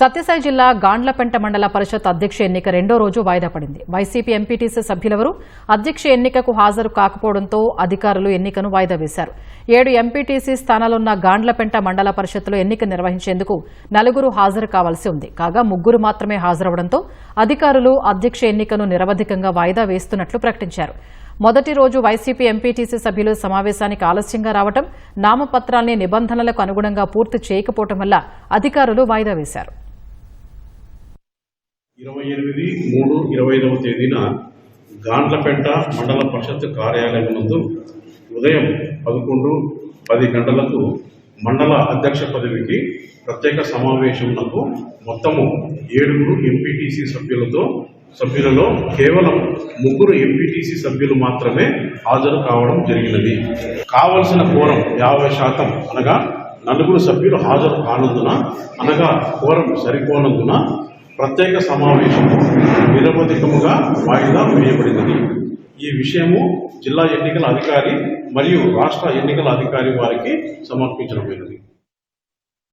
సత్యసాయి జిల్లా గాండ్లపెంట మండల పరిషత్ అధ్యక్ష ఎన్నిక రెండో రోజు వాయిదా పడింది. వైసీపీ ఎంపీటీసీ సభ్యులెవరూ అధ్యక్ష ఎన్నికకు హాజరు కాకపోవడంతో అధికారులు ఎన్నికను వాయిదా వేశారు. ఏడు ఎంపీటీసీ స్థానాలున్న గాండ్లపెంట మండల పరిషత్లో ఎన్నిక నిర్వహించేందుకు నలుగురు హాజరు కావాల్సి ఉంది. కాగా ముగ్గురు మాత్రమే హాజరవడంతో అధికారులు అధ్యక్ష ఎన్నికను నిరవధికంగా వాయిదా వేస్తున్నట్లు ప్రకటించారు. మొదటి రోజు వైసీపీ ఎంపీటీసీ సభ్యులు సమావేశానికి ఆలస్యంగా రావడం నామపత్రాల్ని నిబంధనలకు అనుగుణంగా పూర్తి చేయకపోవడం వల్ల అధికారులు వాయిదా వేశారు. ఇరవై ఎనిమిది మూడు ఇరవై ఐదవ తేదీన గాండ్లపేట మండల పరిషత్ కార్యాలయం నందు ఉదయం పదకొండు పది గంటలకు మండల అధ్యక్ష పదవికి ప్రత్యేక సమావేశంలో మొత్తము ఏడుగురు ఎంపీటీసీ సభ్యులతో సభ్యులలో కేవలం ముగ్గురు ఎంపీటీసీ సభ్యులు మాత్రమే హాజరు కావడం జరిగినది. కావలసిన కోరం యాభై శాతం అనగా నలుగురు సభ్యులు హాజరు కానందున అనగా కోరం సరిపోనందున ప్రత్యేక సమావేశము నిరవధికముగా వాయిదా వేయబడినది. ఈ విషయము జిల్లా ఎన్నికల అధికారి మరియు రాష్ట్ర ఎన్నికల అధికారి వారికి సమర్పించడమైనది